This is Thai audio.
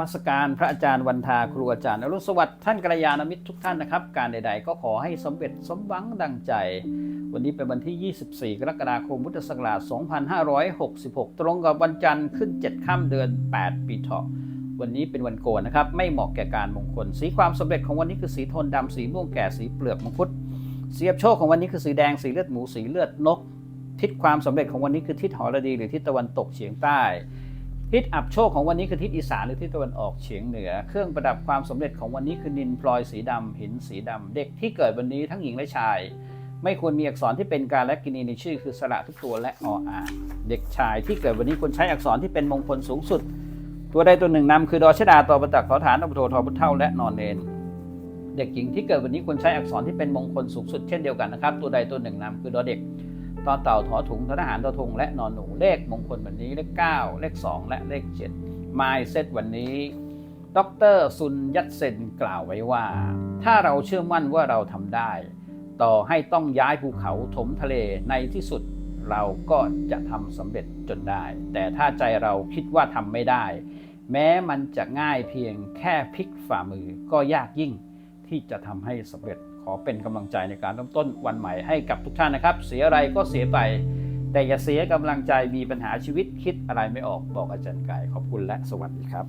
มัสการพระอาจารย์วันทาครูอาจารย์อรุณสวัสดิ์ท่านกัลยาณมิตรทุกท่านนะครับ การใด ๆ ก็ขอให้สำเร็จสมหวังดังใจ วันนี้เป็นวันที่ 24 กรกฎาคมพุทธศักราช 2566 ตรงกับวันจันทร์ขึ้น 7 ค่ำเดือน 8 ปีเถาะวันนี้เป็นวันโกนนะครับ ไม่เหมาะแก่การมงคล สีความสำเร็จของวันนี้คือสีโทนดำสีม่วงแก่สีเปลือกมังคุดเสียบโชคของวันนี้คือสีแดงสีเลือดหมูสีเลือดนก ทิศความสำเร็จของวันนี้คือทิศหอระดีหรือทิศตะวันตกเฉียงใต้ ทิศอับโชคของวันนี้คือทิศอีสานหรือทิศตะวันออกเฉียงเหนือ เครื่องประดับความสำเร็จของวันนี้คือนินพลอยสีดำหินสีดำเด็กที่เกิดวันนี้ทั้งหญิงและชาย ไม่ควรมีอักษรที่เป็นการและกินีในชื่อ คือสระทุกตัวและออ่างเด็กชายที่เกิดวันนี้ควรใช้อักษรที่เป็นมงคลสูงสุด ตัวใดตัวหนึ่งนำคือดอชดาตอประตักขอฐานอปโททอพุทเท่าและนอนเนนเด็กหญิงที่เกิดวันนี้ควรใช้อักษรที่เป็นมงคลสูงสุดเช่นเดียวกันนะครับ ตัวใดตัวหนึ่งนำคือดอเด็ก ต่อเต่าถอถุงทหารทอทงและนอนหนูเลขมงคลวันนี้เลข 9 เลข 2 และเลข7มายเซตวันนี้ ดรซุนยัตเซนกล่าวไว้ว่า ถ้าเราเชื่อมั่นว่าเราทำได้ ต่อให้ต้องย้ายภูเขาถมทะเลในที่สุดเราก็จะทำสำเร็จจนได้ แต่ถ้าใจเราคิดว่าทำไม่ได้ แม้มันจะง่ายเพียงแค่พลิกฝ่ามือก็ยากยิ่งที่จะทำให้สำเร็จ ขอเป็นกำลังใจในการเริ่มต้นวันใหม่ให้กับทุกท่านนะครับ เสียอะไรก็เสียไป แต่อย่าเสียกำลังใจมีปัญหาชีวิตคิดอะไรไม่ออกบอกอาจารย์กายขอบคุณและสวัสดีครับ